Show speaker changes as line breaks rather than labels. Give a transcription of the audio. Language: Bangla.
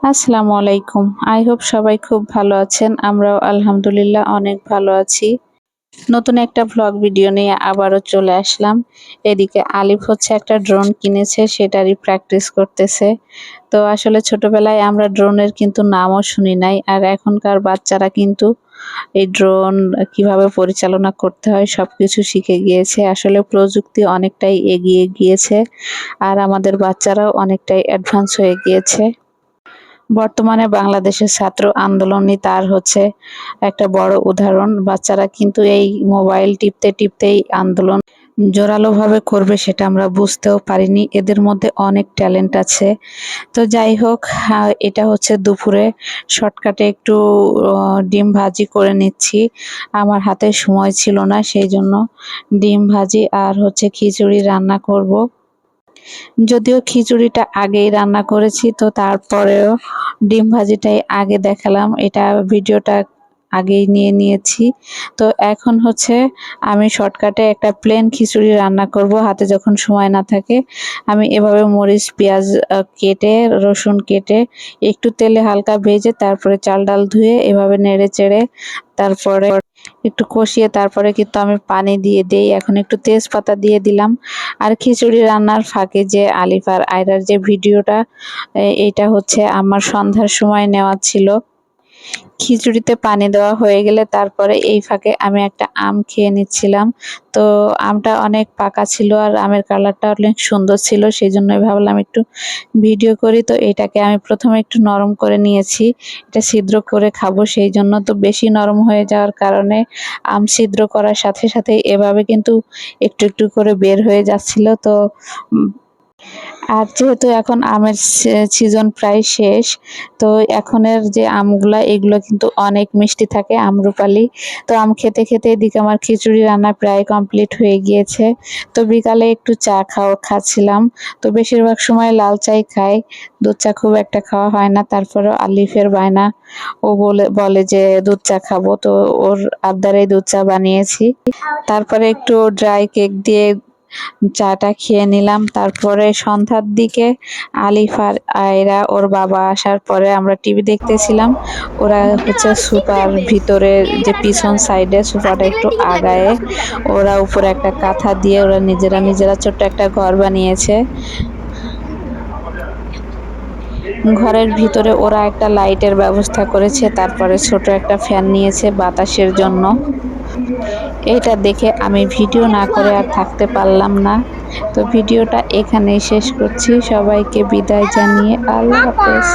আসসালামু আলাইকুম। আই হোপ সবাই খুব ভালো আছেন। আমরাও আলহামদুলিল্লাহ অনেক ভালো আছি। নতুন একটা ভ্লগ ভিডিও নিয়ে আবারও চলে আসলাম। এদিকে আলিফ হচ্ছে একটা ড্রোন কিনেছে, সেটারই প্র্যাকটিস করতেছে। তো আসলে ছোটবেলায় আমরা ড্রোনের কিন্তু নামও শুনি নাই, আর এখনকার বাচ্চারা কিন্তু এই ড্রোন কীভাবে পরিচালনা করতে হয় সব কিছু শিখে গিয়েছে। আসলে প্রযুক্তি অনেকটাই এগিয়ে গিয়েছে, আর আমাদের বাচ্চারাও অনেকটাই অ্যাডভান্স হয়ে গিয়েছে। বর্তমানে বাংলাদেশের ছাত্র আন্দোলনই তার হচ্ছে একটা বড় উদাহরণ। বাচ্চারা কিন্তু এই মোবাইল টিপতে টিপতেই আন্দোলন জোরালোভাবে করবে সেটা আমরা বুঝতেও পারিনি। এদের মধ্যে অনেক ট্যালেন্ট আছে। তো যাই হোক এটা হচ্ছে দুপুরে শর্টকাটে একটু ডিম ভাজি করে নিচ্ছি। আমার হাতে সময় ছিল না, সেই জন্য ডিম ভাজি আর হচ্ছে খিচুড়ি রান্না করব। যদিও খিচুড়িটা আগেই রান্না করেছি, তো তারপরেও ডিম ভাজিটাই আগে দেখালাম। এটা ভিডিওটা আগেই নিয়ে নিয়েছি। তো এখন হচ্ছে আমি শর্টকাটে একটা প্লেন খিচুড়ি রান্না করব, হাতে যখন সময় না থাকে। আমি এভাবে মরিচ, পেঁয়াজ কেটে, রসুন কেটে একটু তেলে হালকা ভেজে তারপরে চাল ডাল ধুয়ে এভাবে নেড়ে চেড়ে তারপরে একটু কষিয়ে তারপরে কিন্তু আমি পানি দিয়ে দেই। এখন একটু তেজপাতা দিয়ে দিলাম। আর খিচুড়ি রান্নার ফাঁকে যে আলিফার আয়রার যে ভিডিওটা এটা হচ্ছে আমার সন্ধ্যার সময় নেওয়া ছিল। খিচুড়িতে পানি দেওয়া হয়ে গেলে তারপরে এই ফাঁকে আমি একটা আম খেয়ে নিচ্ছিলাম। তো আমটা অনেক পাকা ছিল আর আমের কালারটা অনেক সুন্দর ছিল সেই জন্যই ভাবলাম একটু ভিডিও করি। তো এটাকে আমি প্রথমে একটু নরম করে নিয়েছি, এটা ছিদ্র করে খাব সেই জন্য তো বেশি নরম হয়ে যাওয়ার কারণে আম ছিদ্র করার সাথে সাথে এভাবে কিন্তু একটু একটু করে বের হয়ে যাচ্ছিল। তো আর যেহেতু এখন আমের সিজন প্রায় শেষ, তো এখনের যে আমগুলা, এগুলো কিন্তু অনেক মিষ্টি থাকে আমরুপালি। তো আম খেতে খেতে এদিকে আমার খিচুড়ি রান্না প্রায় কমপ্লিট হয়ে গিয়েছে। তো বিকালে একটু চা খাওয়া খাচ্ছিলাম। তো বেশিরভাগ সময় লাল চাই খাই। দুধ চা খুব একটা খাওয়া হয় না, তারপরেও আলিফের বায়না। ও বলে বলে যে দুধ চা খাব, তো ওর আবদারে দুধ চা বানিয়েছি। তারপরে একটু ড্রাই কেক দিয়ে চাটা খেয়ে নিলাম। তারপরে সন্ধ্যার দিকে আলিফার আয়রা, ওর বাবা আসার পরে আমরা টিভি দেখতেছিলাম। ওরা হচ্ছে সুপার ভিতরে যে পিছন সাইডে সোফাটা একটু আগায়ে ওরা উপরে একটা কাঁথা দিয়ে ওরা নিজেরা নিজেরা ছোট্ট একটা ঘর বানিয়েছে। ঘরের ভিতরে ওরা একটা লাইটের ব্যবস্থা করেছে, তারপরে ছোট একটা ফ্যান নিয়েছে বাতাসের জন্য। এটা দেখে আমি ভিডিও না করে আর থাকতে পারলাম না। তো ভিডিওটা এখানেই শেষ করছি। সবাইকে বিদায় জানিয়ে আল্লাহ হাফেজ।